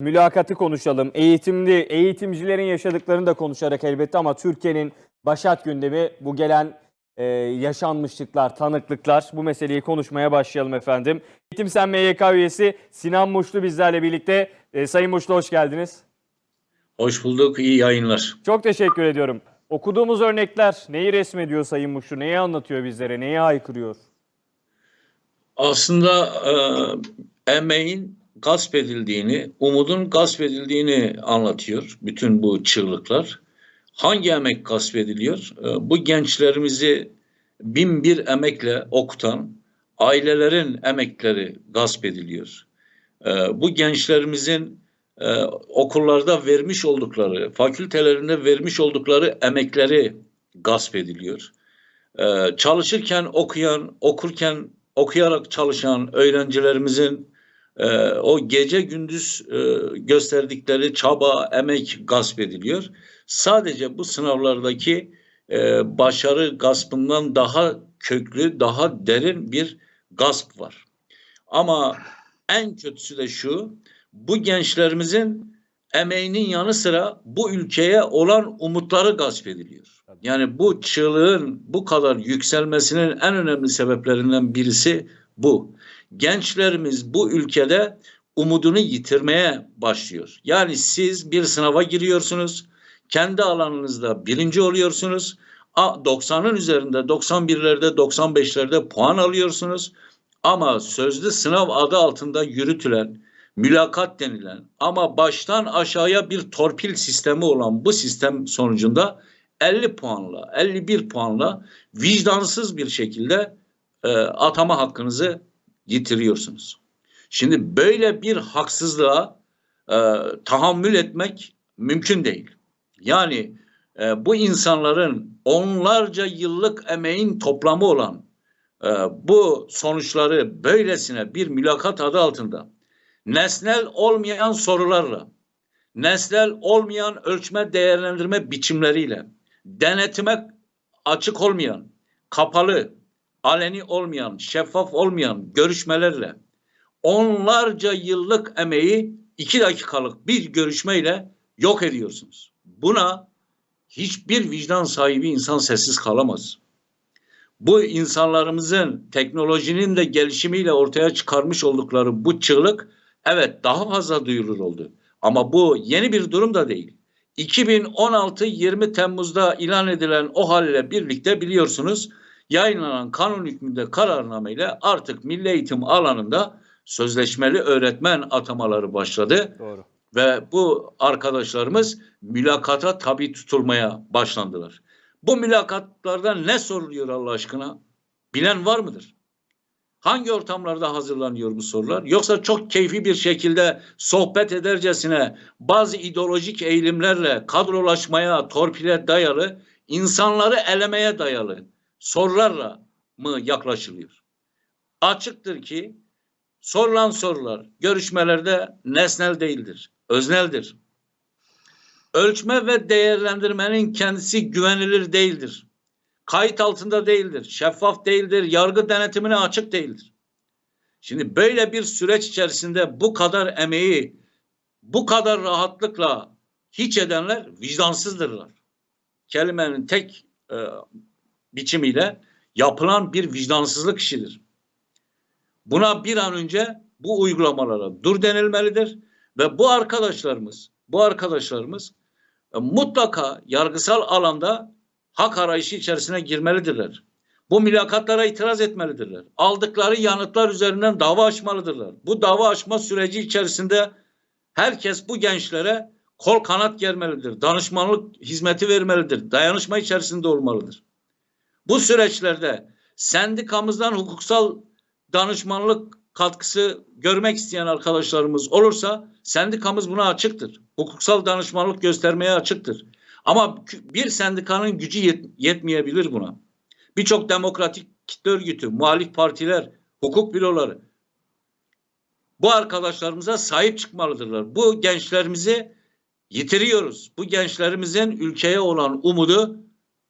Mülakatı konuşalım. Eğitimli, eğitimcilerin yaşadıklarını da konuşarak elbette ama Türkiye'nin başat gündemi bu gelen e, yaşanmışlıklar, tanıklıklar. Bu meseleyi konuşmaya başlayalım efendim. Eğitim Sen MYK üyesi Sinan Muşlu bizlerle birlikte. E, Sayın Muşlu hoş geldiniz. Hoş bulduk, iyi yayınlar. Çok teşekkür ediyorum. Okuduğumuz örnekler neyi resmediyor Sayın Muşlu? Neyi anlatıyor bizlere? Neyi haykırıyor? Aslında e, emeğin gasp edildiğini, umudun gasp edildiğini anlatıyor bütün bu çığlıklar. Hangi emek gasp ediliyor? E, bu gençlerimizi bin bir emekle okutan ailelerin emekleri gasp ediliyor. E, bu gençlerimizin e, okullarda vermiş oldukları, fakültelerinde vermiş oldukları emekleri gasp ediliyor. Ee, çalışırken okuyan, okurken okuyarak çalışan öğrencilerimizin e, o gece gündüz e, gösterdikleri çaba, emek gasp ediliyor. Sadece bu sınavlardaki e, başarı gaspından daha köklü, daha derin bir gasp var. Ama en kötüsü de şu, bu gençlerimizin emeğinin yanı sıra bu ülkeye olan umutları gasp ediliyor. Yani bu çığlığın bu kadar yükselmesinin en önemli sebeplerinden birisi bu. Gençlerimiz bu ülkede umudunu yitirmeye başlıyor. Yani siz bir sınava giriyorsunuz, kendi alanınızda birinci oluyorsunuz. A- 90'ın üzerinde 91'lerde 95'lerde puan alıyorsunuz. Ama sözlü sınav adı altında yürütülen, mülakat denilen ama baştan aşağıya bir torpil sistemi olan bu sistem sonucunda 50 puanla, 51 puanla vicdansız bir şekilde e, atama hakkınızı yitiriyorsunuz. Şimdi böyle bir haksızlığa e, tahammül etmek mümkün değil. Yani e, bu insanların onlarca yıllık emeğin toplamı olan e, bu sonuçları böylesine bir mülakat adı altında nesnel olmayan sorularla, nesnel olmayan ölçme değerlendirme biçimleriyle, denetime açık olmayan, kapalı, aleni olmayan, şeffaf olmayan görüşmelerle onlarca yıllık emeği iki dakikalık bir görüşmeyle yok ediyorsunuz. Buna hiçbir vicdan sahibi insan sessiz kalamaz. Bu insanlarımızın teknolojinin de gelişimiyle ortaya çıkarmış oldukları bu çığlık evet daha fazla duyulur oldu. Ama bu yeni bir durum da değil. 2016 20 Temmuz'da ilan edilen o halle birlikte biliyorsunuz yayınlanan kanun hükmünde kararnameyle artık milli eğitim alanında sözleşmeli öğretmen atamaları başladı Doğru. ve bu arkadaşlarımız mülakata tabi tutulmaya başlandılar. Bu mülakatlarda ne soruluyor Allah aşkına? Bilen var mıdır? Hangi ortamlarda hazırlanıyor bu sorular? Yoksa çok keyfi bir şekilde sohbet edercesine bazı ideolojik eğilimlerle kadrolaşmaya, torpile dayalı, insanları elemeye dayalı sorularla mı yaklaşılıyor? Açıktır ki sorulan sorular görüşmelerde nesnel değildir, özneldir. Ölçme ve değerlendirmenin kendisi güvenilir değildir kayıt altında değildir, şeffaf değildir, yargı denetimine açık değildir. Şimdi böyle bir süreç içerisinde bu kadar emeği bu kadar rahatlıkla hiç edenler vicdansızdırlar. Kelimenin tek e, biçimiyle yapılan bir vicdansızlık işidir. Buna bir an önce bu uygulamalara dur denilmelidir ve bu arkadaşlarımız, bu arkadaşlarımız e, mutlaka yargısal alanda hak arayışı içerisine girmelidirler. Bu mülakatlara itiraz etmelidirler. Aldıkları yanıtlar üzerinden dava açmalıdırlar. Bu dava açma süreci içerisinde herkes bu gençlere kol kanat germelidir. Danışmanlık hizmeti vermelidir. Dayanışma içerisinde olmalıdır. Bu süreçlerde sendikamızdan hukuksal danışmanlık katkısı görmek isteyen arkadaşlarımız olursa sendikamız buna açıktır. Hukuksal danışmanlık göstermeye açıktır. Ama bir sendikanın gücü yet yetmeyebilir buna. Birçok demokratik kitle örgütü, muhalif partiler, hukuk büroları bu arkadaşlarımıza sahip çıkmalıdırlar. Bu gençlerimizi yitiriyoruz. Bu gençlerimizin ülkeye olan umudu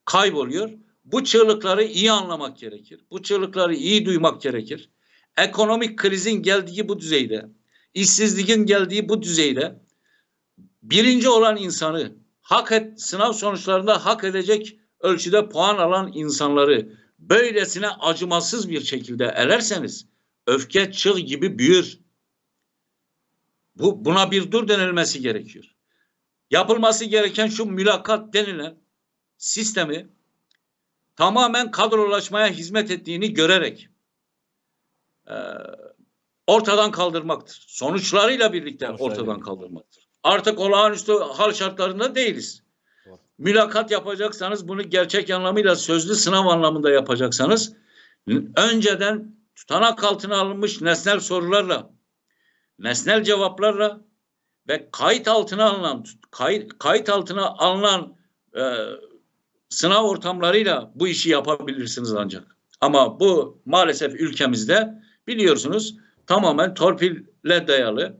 kayboluyor. Bu çığlıkları iyi anlamak gerekir. Bu çığlıkları iyi duymak gerekir. Ekonomik krizin geldiği bu düzeyde işsizliğin geldiği bu düzeyde birinci olan insanı hak et, sınav sonuçlarında hak edecek ölçüde puan alan insanları böylesine acımasız bir şekilde elerseniz öfke çığ gibi büyür. Bu, buna bir dur denilmesi gerekiyor. Yapılması gereken şu mülakat denilen sistemi tamamen kadrolaşmaya hizmet ettiğini görerek e, ortadan kaldırmaktır. Sonuçlarıyla birlikte Sonuçlarıyla ortadan birlikte. kaldırmaktır. Artık olağanüstü hal şartlarında değiliz. Doğru. Mülakat yapacaksanız bunu gerçek anlamıyla sözlü sınav anlamında yapacaksanız önceden tutanak altına alınmış nesnel sorularla, nesnel cevaplarla ve kayıt altına alınan kayıt, kayıt altına alınan e, sınav ortamlarıyla bu işi yapabilirsiniz ancak. Ama bu maalesef ülkemizde biliyorsunuz tamamen torpille dayalı,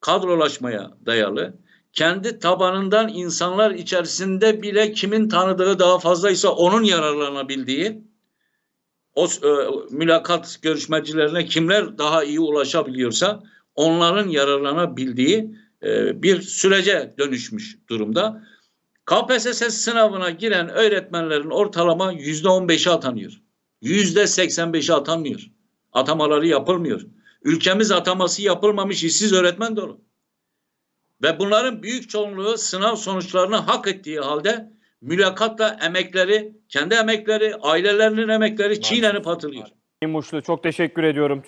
kadrolaşmaya dayalı, kendi tabanından insanlar içerisinde bile kimin tanıdığı daha fazlaysa onun yararlanabildiği, o e, mülakat görüşmecilerine kimler daha iyi ulaşabiliyorsa onların yararlanabildiği e, bir sürece dönüşmüş durumda. KPSS sınavına giren öğretmenlerin ortalama yüzde on beşi atanıyor. Yüzde seksen beşi atanmıyor. Atamaları yapılmıyor. Ülkemiz ataması yapılmamış işsiz öğretmen dolu. Ve bunların büyük çoğunluğu sınav sonuçlarını hak ettiği halde mülakatla emekleri, kendi emekleri, ailelerinin emekleri çiğnenip atılıyor. Muşlu çok teşekkür ediyorum.